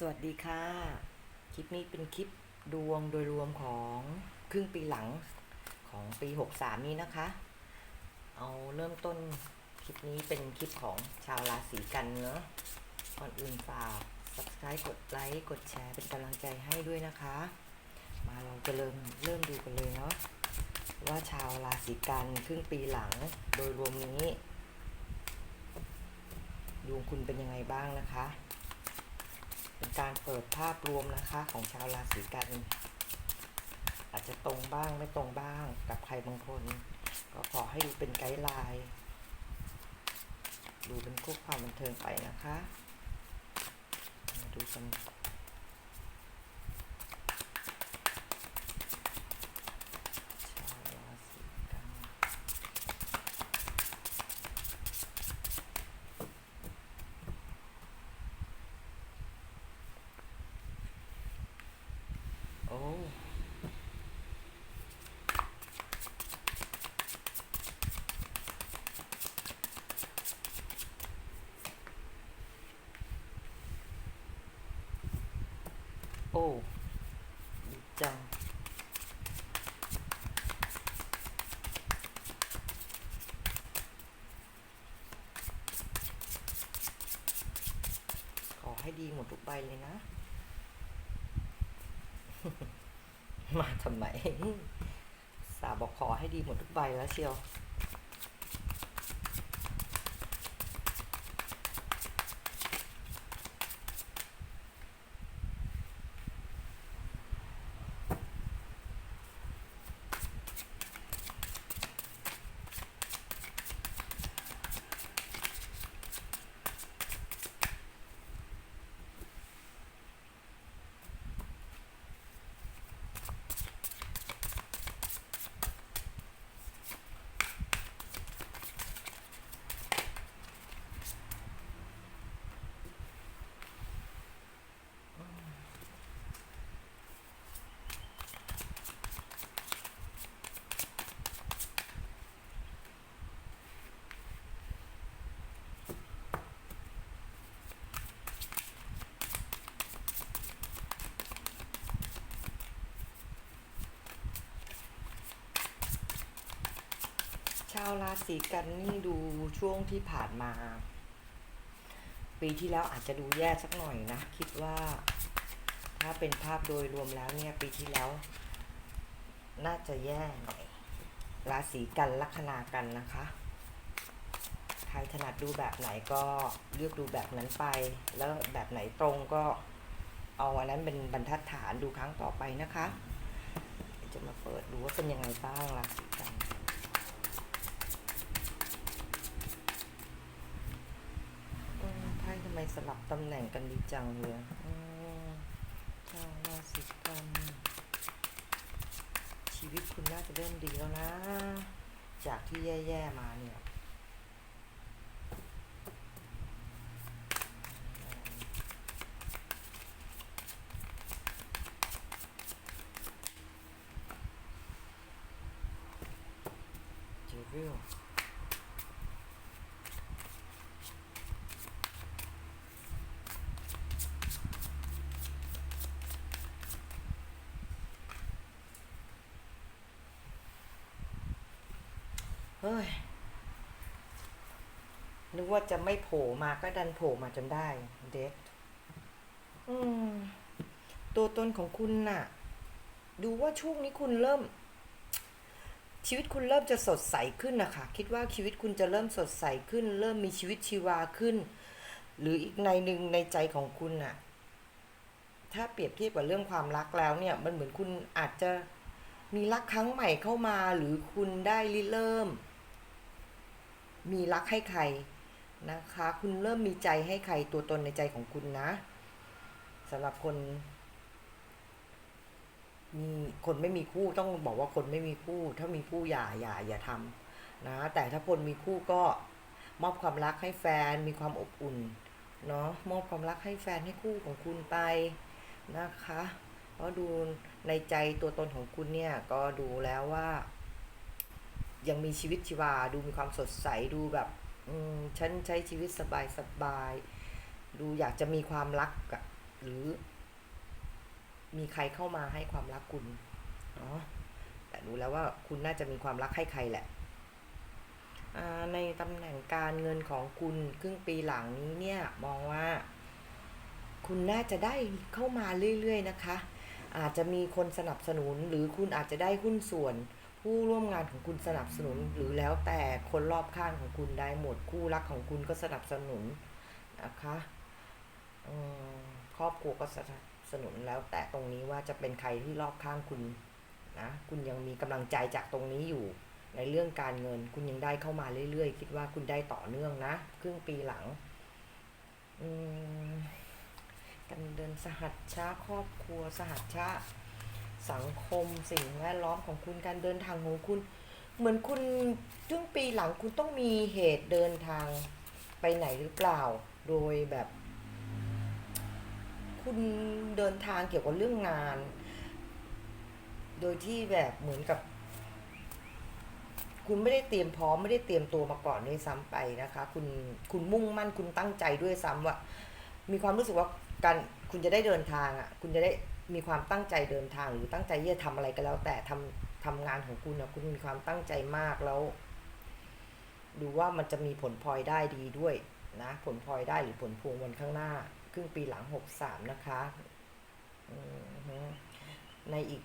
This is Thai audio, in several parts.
สวัสดีค่ะ คลิปนี้เป็นคลิปดวงโดยรวมของครึ่งปีหลังของปี 63 นี้นะคะ เอาเริ่มต้นคลิปนี้เป็นคลิปของชาวราศีกันเนอะก่อนอื่นฝาก subscribe กดไลค์กดแชร์เป็นกำลังใจให้ด้วยนะคะ มาเราจะเริ่มเริ่มดูกันเลยเนาะว่าชาวราศีกันครึ่งปีหลังโดยรวมนี้ดวงคุณเป็นยังไงบ้างนะคะ เป็นการเปิดภาพรวมนะคะของชาวราศีกัน อาจจะตรงบ้างไม่ตรงบ้างกับใครบางคน ก็ขอให้ดูเป็นไกด์ไลน์ ดูเป็นคู่ความบันเทิงไปนะคะ มาดูกันชาวราศีกัน โอ้ โอ้ดีจัง ขอให้ ดีหมดทุกใบเลยนะ มาทำไมสาบอกขอให้ดีหมดทุกใบแล้วเชียวาวราศีกันนี่ดูช่วงที่ผ่านมา ปีที่แล้วอาจจะดูแย่สักหน่อยนะ คิดว่าถ้าเป็นภาพโดยรวมแล้วเนี่ย ปีที่แล้ว น่าจะแย่หน่อยราศีกันลัคนากันนะคะใครถนัดดูแบบไหนก็เลือกดูแบบนั้นไป แล้วแบบไหนตรงก็เอาอันนั้นเป็นบรรทัดฐานดูครั้งต่อไปนะคะ จะมาเปิดดูว่าเป็นยังไงบ้างราศีกัน อืม ไพ่ทำไมสลับตำแหน่งกันดีจังเลยอืมชาวราศีกันชีวิตคุณน่าจะเริ่มดีแล้วนะ จากที่แย่ ๆ มาเนี่ย เจวิล เฮ้ยนึกว่าจะไม่โผล่มาก็ดันโผล่มาจนได้เด็กอืม ตัวตนของคุณน่ะ ดูว่าช่วงนี้คุณเริ่ม ชีวิตคุณเริ่มจะสดใสขึ้นนะคะคิดว่าชีวิตคุณจะเริ่มสดใสขึ้น เริ่มมีชีวิตชีวาขึ้น หรืออีกในหนึ่งในใจของคุณน่ะ ถ้าเปรียบเทียบกับเรื่องความรักแล้วเนี่ย มันเหมือนคุณอาจจะมีรักครั้งใหม่เข้ามา หรือคุณได้ริเริ่ม มีรักให้ใครนะคะ คุณเริ่มมีใจให้ใครตัวตนในใจของคุณนะสำหรับคนมีคนไม่มีคู่ต้องบอกว่าคนไม่มีคู่ ถ้ามีคู่อย่าอย่าอย่าทำนะแต่ถ้าคนมีคู่ก็มอบความรักให้แฟนมีความอบอุ่นเนาะมอบความรักให้แฟนให้คู่ของคุณไปนะคะเพราะดูในใจตัวตนของคุณเนี่ยก็ดูแล้วว่า ยังมีชีวิตชีวา ดูมีความสดใสดูแบบอืมฉันใช้ชีวิตสบายสบาย ดูอยากจะมีความรักอะหรือ มีใครเข้ามาให้ความรักคุณเนาะแต่ดูแล้วว่าคุณน่าจะมีความรักให้ใครแหละในตำแหน่งการเงินของคุณครึ่งปีหลังนี้เนี่ยมองว่า คุณน่าจะได้เข้ามาเรื่อยๆนะคะ อาจจะมีคนสนับสนุนหรือคุณอาจจะได้หุ้นส่วน ผู้ร่วมงานของคุณสนับสนุนหรือแล้วแต่คนรอบข้างของคุณได้หมดคู่รักของคุณก็สนับสนุนนะคะครอบครัวก็สนับสนุนแล้วแต่ตรงนี้ว่าจะเป็นใครที่รอบข้างคุณนะคุณยังมีกำลังใจจากตรงนี้อยู่ในเรื่องการเงิน คุณยังได้เข้ามาเรื่อยๆ คิดว่าคุณได้ต่อเนื่องนะครึ่งปีหลังการเดินสหัชชาครอบครัวสหัชชา สังคมสิ่งแวดล้อมของคุณการเดินทางของคุณ เหมือนคุณช่วงปีหลังคุณต้องมีเหตุเดินทางไปไหนหรือเปล่า โดยแบบ คุณเดินทางเกี่ยวกับเรื่องงาน โดยที่แบบเหมือนกับ คุณไม่ได้เตรียมพร้อมไม่ได้เตรียมตัวมาก่อนด้วยซ้ำไปนะคะ คุณคุณมุ่งมั่นคุณตั้งใจด้วยซ้ำว่า มีความรู้สึกว่าการคุณจะได้เดินทางอะ คุณจะได้ มีความตั้งใจเดินทางหรือตั้งใจที่จะทำอะไรก็แล้ว แต่ทำทำงานของคุณนะคุณมีความตั้งใจมากแล้ว ดูว่ามันจะมีผลพลอยได้ดีด้วยนะ ผลพลอยได้หรือผลพวงวันข้างหน้า ครึ่งปีหลังหกสามนะคะในอีก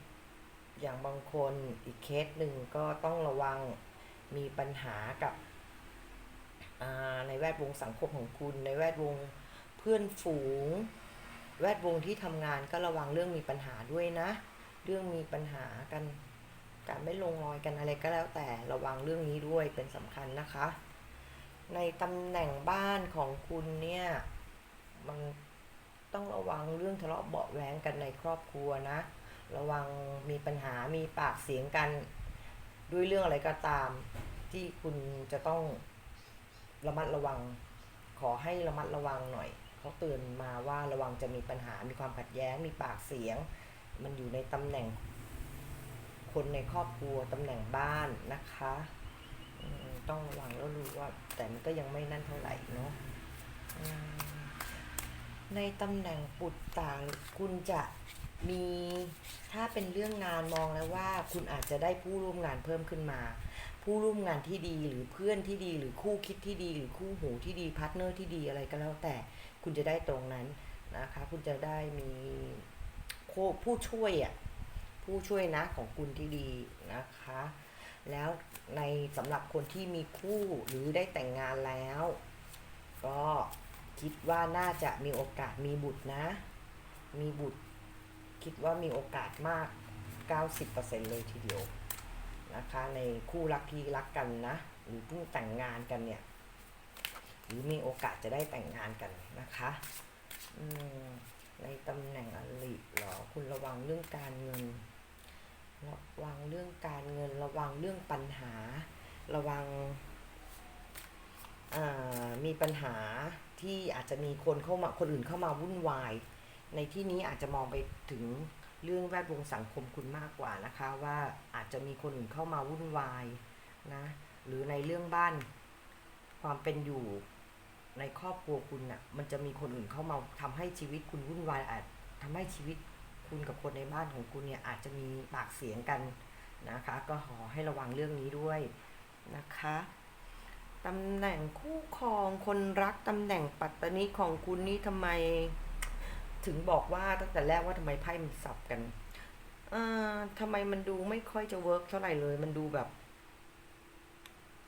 อย่างบางคนอีกเคสหนึ่งก็ต้องระวังมีปัญหากับในแวดวงสังคมของคุณ ในแวดวงเพื่อนฝูง แวดวงที่ทำงานก็ระวังเรื่องมีปัญหาด้วยนะ เรื่องมีปัญหากันการไม่ลงรอยกันอะไรก็แล้วแต่ระวังเรื่องนี้ด้วยเป็นสำคัญนะคะ ในตำแหน่งบ้านของคุณเนี่ยมันต้องระวังเรื่องทะเลาะเบาะแว้งกันในครอบครัวนะ ระวังมีปัญหามีปากเสียงกัน ด้วยเรื่องอะไรก็ตาม ที่คุณจะต้องระมัดระวัง ขอให้ระมัดระวังหน่อย เขาเตือนมาว่าระวังจะมีปัญหา มีความขัดแย้ง มีปากเสียง มันอยู่ในตำแหน่ง คนในครอบครัวตำแหน่งบ้านนะคะ ต้องระวังแล้วรู้ว่า แต่มันก็ยังไม่นั่นเท่าไหร่เนาะในตำแหน่งปุตต่างคุณจะมีถ้าเป็นเรื่องงานมองแล้วว่า คุณอาจจะได้ผู้ร่วมงานเพิ่มขึ้นมา ผู้ร่วมงานที่ดีหรือเพื่อนที่ดี หรือคู่คิดที่ดี หรือคู่หูที่ดีพาร์ทเนอร์ที่ดีอะไรก็แล้วแต่ คุณจะได้ตรงนั้นนะคะ คุณจะได้มีผู้ช่วยอะผู้ช่วยนะของคุณที่ดีนะคะ แล้วในสำหรับคนที่มีคู่หรือได้แต่งงานแล้ว ก็คิดว่าน่าจะมีโอกาสมีบุตรนะ มีบุตร คิดว่ามีโอกาสมาก 90%เลยทีเดียว นะคะในคู่รักที่รักกันนะ หรือเพิ่งแต่งงานกันเนี่ย หรือมีโอกาสจะได้แต่งงานกันนะคะในตำแหน่งอลิหรอคุณระวังเรื่องการเงิน ระวังเรื่องการเงิน ระวังเรื่องปัญหา ระวังมีปัญหาที่อาจจะมีคนเข้ามาคนอื่นเข้ามาวุ่นวาย ในที่นี้อาจจะมองไปถึง เรื่องแวดวงสังคมคุณมากกว่านะคะ ว่าอาจจะมีคนอื่นเข้ามาวุ่นวายนะหรือในเรื่องบ้านความเป็นอยู่ในครอบครัวคุณน่ะมันจะมีคนอื่นเข้ามาทำให้ชีวิตคุณวุ่นวายอาจทำให้ชีวิตคุณกับคนในบ้านของคุณเนี่ยอาจจะมีปากเสียงกันนะคะ ก็ขอให้ระวังเรื่องนี้ด้วยนะคะตำแหน่งคู่ครองคนรักตำแหน่งปัตตานีของคุณนี่ทำไม ถึงบอกว่าตั้งแต่แรกว่าทำไมไพ่มันสับกันเอ่อทำไมมันดูไม่ค่อยจะเวิร์กเท่าไหร่เลย มันดูแบบ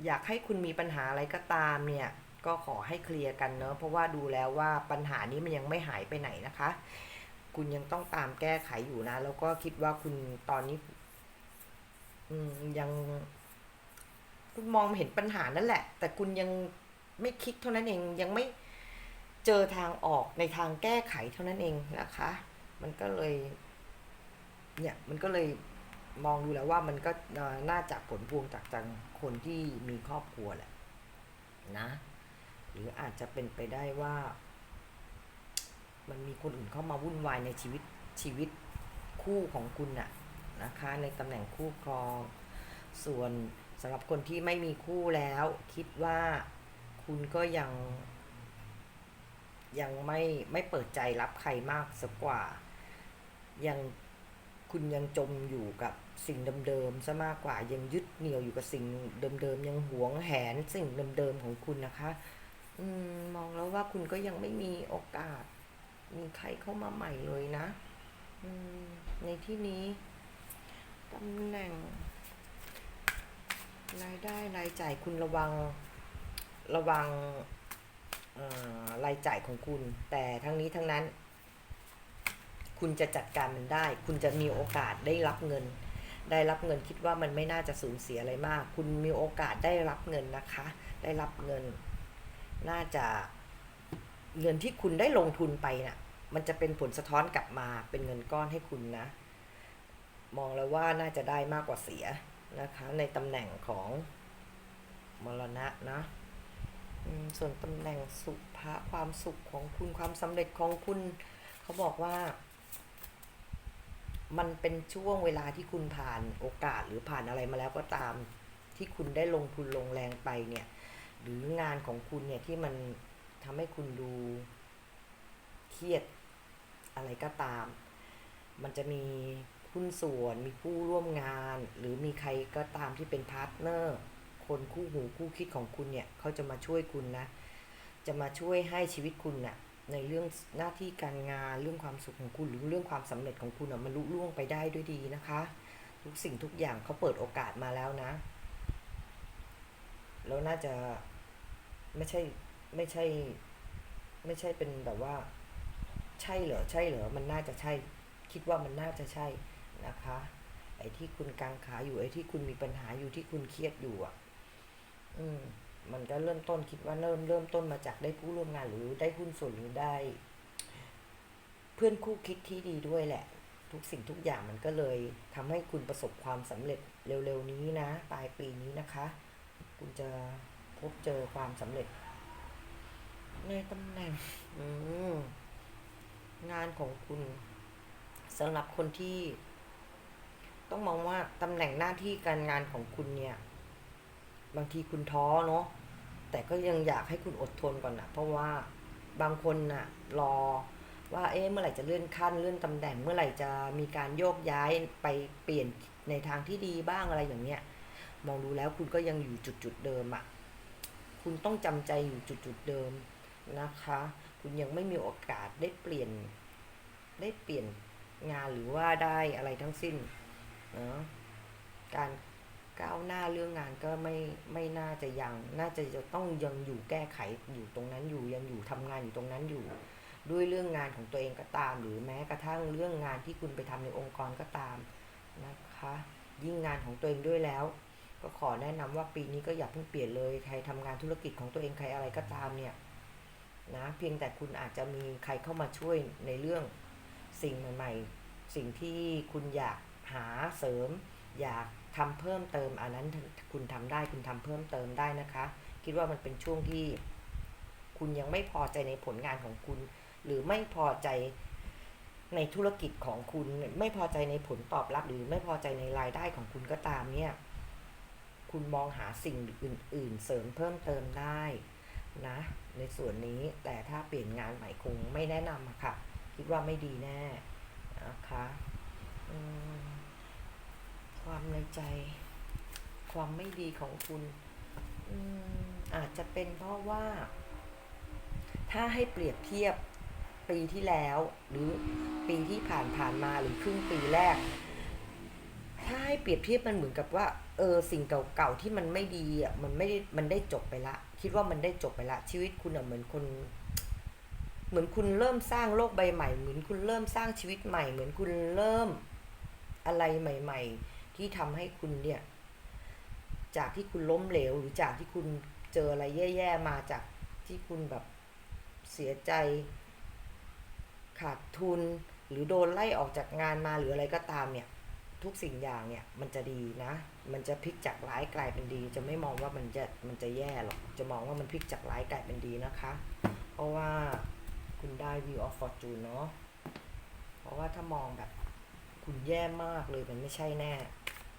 อยากให้คุณมีปัญหาอะไรก็ตามเนี่ย ก็ขอให้เคลียร์กันเนอะเพราะว่าดูแล้วว่าปัญหานี้มันยังไม่หายไปไหนนะคะ คุณยังต้องตามแก้ไขอยู่นะ แล้วก็คิดว่าคุณตอนนี้ยัง คุณมองเห็นปัญหานั่นแหละ แต่คุณยังไม่คิดเท่านั้นเองยังไม่ เจอทางออกในทางแก้ไขเท่านั้นเองนะคะ มันก็เลยเนี่ยมันก็เลยมองดูแล้วว่ามันก็น่าจะผลพวงจากจังคนที่มีครอบครัวแหละนะ หรืออาจจะเป็นไปได้ว่า มันมีคนอื่นเข้ามาวุ่นวายในชีวิตชีวิตคู่ของคุณน่ะนะคะ ในตำแหน่งคู่ครอง ส่วนสำหรับคนที่ไม่มีคู่แล้ว คิดว่าคุณก็ยัง ยังไม่ไม่เปิดใจรับใครมากสักกว่า ยังคุณยังจมอยู่กับสิ่งเดิมๆซะมากกว่า ยังยึดเหนี่ยวอยู่กับสิ่งเดิมๆยังหวงแหนสิ่งเดิมๆของคุณนะคะ อืมมองแล้วว่าคุณก็ยังไม่มีโอกาส มีใครเข้ามาใหม่เลยนะ อืมในที่นี้ตำแหน่งรายได้รายจ่ายคุณระวังระวัง รายจ่ายของคุณ แต่ทั้งนี้ทั้งนั้น คุณจะจัดการมันได้ คุณจะมีโอกาสได้รับเงิน ได้รับเงินคิดว่ามันไม่น่าจะสูญเสียอะไรมาก คุณมีโอกาสได้รับเงินนะคะ ได้รับเงิน น่าจะเงินที่คุณได้ลงทุนไปน่ะ มันจะเป็นผลสะท้อนกลับมาเป็นเงินก้อนให้คุณนะ มองแล้วว่าน่าจะได้มากกว่าเสียนะคะ ในตำแหน่งของมรณะนะ ส่วนตำแหน่งสุภะความสุขของคุณความสำเร็จของคุณ เขาบอกว่า มันเป็นช่วงเวลาที่คุณผ่านโอกาสหรือผ่านอะไรมาแล้วก็ตามที่คุณได้ลงทุนลงแรงไปเนี่ย หรืองานของคุณเนี่ยที่มันทำให้คุณดูเครียดอะไรก็ตาม มันจะมีหุ้นส่วน มีผู้ร่วมงาน หรือมีใครก็ตามที่เป็นพาร์ทเนอร์ คนคู่หูคู่คิดของคุณเนี่ยเขาจะมาช่วยคุณนะ จะมาช่วยให้ชีวิตคุณน่ะในเรื่องหน้าที่การงานเรื่องความสุขของคุณหรือเรื่องความสำเร็จของคุณอะมันลุล่วงไปได้ด้วยดีนะคะ ทุกสิ่งทุกอย่างเขาเปิดโอกาสมาแล้วนะ แล้วน่าจะไม่ใช่ไม่ใช่ ไม่ใช่เป็นแบบว่า ใช่เหรอใช่เหรอมันน่าจะใช่ คิดว่ามันน่าจะใช่นะคะไอ้ที่คุณกังขาอยู่ไอ้ที่คุณมีปัญหาอยู่ที่คุณเครียดอยู่อะ อืมมันก็เริ่มต้นคิดว่าเริ่มเริ่มต้นมาจากได้ผู้ร่วมงานหรือได้หุ้นส่วนหรือได้ เพื่อนคู่คิดที่ดีด้วยแหละ ทุกสิ่งทุกอย่างมันก็เลยทำให้คุณประสบความสำเร็จเร็วๆนี้นะปลายปีนี้นะคะ คุณจะพบเจอความสำเร็จ ในตำแหน่งงานของคุณสำหรับคนที่ ต้องมองว่าตำแหน่งหน้าที่การงานของคุณเนี่ย บางทีคุณท้อเนาะแต่ก็ยังอยากให้คุณอดทนก่อนนะเพราะว่าบางคนน่ะรอว่าเอ๊ะเมื่อไหร่จะเลื่อนขั้นเลื่อนตำแหน่งเมื่อไหร่จะมีการโยกย้ายไปเปลี่ยนในทางที่ดีบ้างอะไรอย่างเนี้ยมองดูแล้วคุณก็ยังอยู่จุดจุดเดิมอะ่ะคุณต้องจำใจอยู่จุดจุดเดิมนะคะ คุณยังไม่มีโอกาสได้เปลี่ยนได้เปลี่ยนงานหรือว่าได้อะไรทั้งสิ้นเนาะการ ก้าวหน้าเรื่องงานก็ไม่ไม่น่าจะยัง น่าจะจะต้องยังอยู่แก้ไขอยู่ตรงนั้นอยู่ยังอยู่ทำงานอยู่ตรงนั้นอยู่ ด้วยเรื่องงานของตัวเองก็ตาม หรือแม้กระทั่งเรื่องงานที่คุณไปทำในองค์กรก็ตามนะคะ ยิ่งงานของตัวเองด้วยแล้ว ก็ขอแนะนำว่าปีนี้ก็อย่าเพิ่งเปลี่ยนเลย ใครทำงานธุรกิจของตัวเองใครอะไรก็ตามเนี่ยนะเพียงแต่คุณอาจจะมีใครเข้ามาช่วยในเรื่องสิ่งใหม่ ๆ สิ่งที่คุณอยากหาเสริม อยาก ทำเพิ่มเติมอันนั้นคุณทำได้คุณทำเพิ่มเติมได้นะคะ คิดว่ามันเป็นช่วงที่ คุณยังไม่พอใจในผลงานของคุณ หรือไม่พอใจในธุรกิจของคุณ ไม่พอใจในผลตอบรับ หรือไม่พอใจในรายได้ของคุณก็ตามเนี่ย คุณมองหาสิ่งอื่น ๆ เสริมเพิ่มเติมได้นะ ในส่วนนี้แต่ถ้าเปลี่ยนงานใหม่คงไม่แนะนำค่ะ คิดว่าไม่ดีแน่นะคะ อืม ความในใจ ความไม่ดีของคุณออาจจะเป็นเพราะว่า ถ้าให้เปรียบเทียบปีที่แล้ว หรือปีที่ผ่านผ่านๆมาหรือครึ่งปีแรก ถ้าให้เปรียบเทียบมันเหมือนกับว่า เออสิ่งเก่าๆที่มันไม่ดีอะมันไม่ได้มันได้จบไปละ คิดว่ามันได้จบไปละ ชีวิตคุณอะเหมือนคนเหมือนคุณเริ่มสร้างโลกใบใหม่ เหมือนคุณเริ่มสร้างชีวิตใหม่ เหมือนคุณเริ่มอะไรใหม่ ๆ ที่ทำให้คุณเนี่ย จากที่คุณล้มเหลว หรือจากที่คุณเจออะไรแย่ๆมาจากที่คุณแบบเสียใจ ขาดทุน หรือโดนไล่ออกจากงานมาหรืออะไรก็ตามเนี่ย ทุกสิ่งอย่างเนี่ยมันจะดีนะ มันจะพลิกจากร้ายกลายเป็นดี จะไม่มองว่ามันจะมันจะแย่หรอกจะมองว่ามันพลิกจากร้ายกลายเป็นดีนะคะ เพราะว่าคุณได้ view of fortune เนาะเพราะว่าถ้ามองแบบคุณแย่มากเลยมันไม่ใช่แน่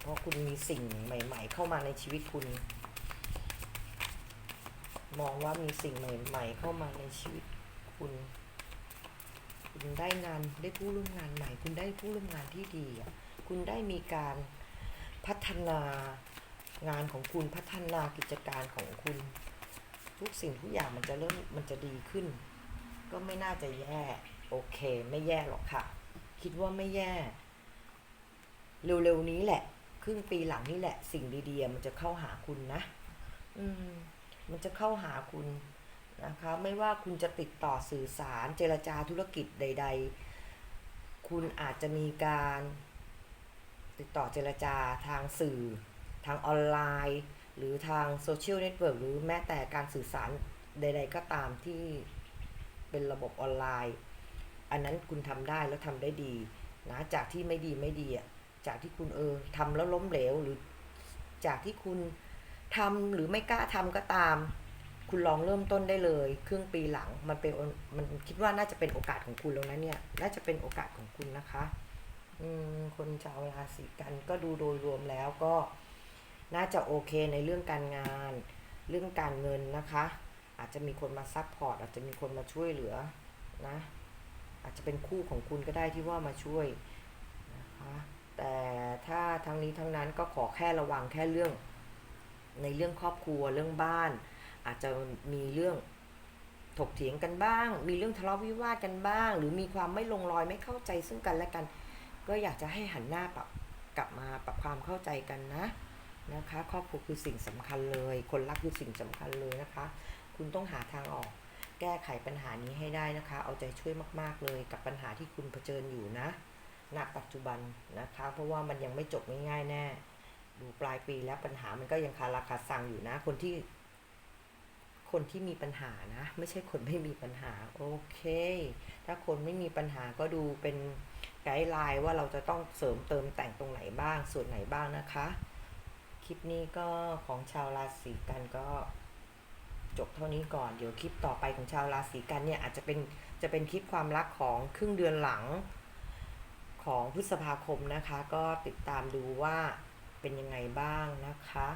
เพราะคุณมีสิ่งใหม่ ๆ เข้ามาในชีวิตคุณ มองว่ามีสิ่งใหม่ ๆ เข้ามาในชีวิตคุณ คุณได้งานได้ผู้ร่วมงานใหม่ คุณได้ผู้ร่วมงานที่ดีคุณได้มีการพัฒนางานของคุณพัฒนากิจการของคุณ ทุกสิ่งทุกอย่างมันจะเริ่มมันจะดีขึ้น ก็ไม่น่าจะแย่ โอเค ไม่แย่หรอกค่ะ คิดว่าไม่แย่ เร็วๆนี้แหละ ครึ่งปีหลังนี่แหละ สิ่งดีๆมันจะเข้าหาคุณนะ อืม มันจะเข้าหาคุณนะคะ ไม่ว่าคุณจะติดต่อสื่อสารเจรจาธุรกิจใด ๆ คุณอาจจะมีการ ติดต่อเจรจาทางสื่อ ทางออนไลน์ หรือทางโซเชียลเน็ตเวิร์กหรือแม้แต่การสื่อสารใด ๆ ก็ตามที่เป็นระบบออนไลน์ อันนั้นคุณทำได้แล้วทำได้ดีนะจากที่ไม่ดีไม่ดีอะ จากที่คุณเออทำแล้วล้มเหลวหรือจากที่คุณทำหรือไม่กล้าทำก็ตาม คุณลองเริ่มต้นได้เลย ครึ่งปีหลังมันเป็นมันคิดว่าน่าจะเป็นโอกาสของคุณแล้วนะเนี่ยน่าจะเป็นโอกาสของคุณนะคะคนชาวราศีกันก็ดูโดยรวมแล้วก็น่าจะโอเคในเรื่องการงาน เรื่องการเงินนะคะ อาจจะมีคนมาซัพพอร์ตอาจจะมีคนมาช่วยเหลือนะ อาจจะเป็นคู่ของคุณก็ได้ที่ว่ามาช่วยนะคะ แต่ถ้าทั้งนี้ทั้งนั้นก็ขอแค่ระวังแค่เรื่อง ในเรื่องครอบครัวเรื่องบ้าน อาจจะมีเรื่องถกเถียงกันบ้าง มีเรื่องทะเลาะวิวาทกันบ้าง หรือมีความไม่ลงรอยไม่เข้าใจซึ่งกันและกัน ก็อยากจะให้หันหน้าปรับกลับมาปรับความเข้าใจกันนะนะคะครอบครัวคือสิ่งสำคัญเลย คนรักคือสิ่งสำคัญเลยนะคะ คุณต้องหาทางออก แก้ไขปัญหานี้ให้ได้นะคะ เอาใจช่วยมาก ๆ เลยกับปัญหาที่คุณเผชิญอยู่นะ ณปัจจุบันนะคะ เพราะว่ามันยังไม่จบง่ายๆแน่ ดูปลายปีแล้วปัญหามันก็ยังคาราคาซังอยู่นะ คนที่ คนที่มีปัญหานะ ไม่ใช่คนไม่มีปัญหา โอเค ถ้าคนไม่มีปัญหาก็ดูเป็นไกด์ไลน์ว่าเราจะต้องเสริมเติมแต่งตรงไหนบ้าง ส่วนไหนบ้างนะคะ คลิปนี้ก็ของชาวราศีกันก็จบเท่านี้ก่อน เดี๋ยวคลิปต่อไปของชาวราศีกันเนี่ยอาจจะเป็นจะเป็นคลิปความรักของครึ่งเดือนหลัง ของพฤษภาคมนะคะ ก็ติดตามดูว่าเป็นยังไงบ้างนะคะ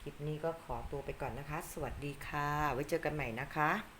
คลิปนี้ก็ขอตัวไปก่อนนะคะ สวัสดีค่ะ ไว้เจอกันใหม่นะคะ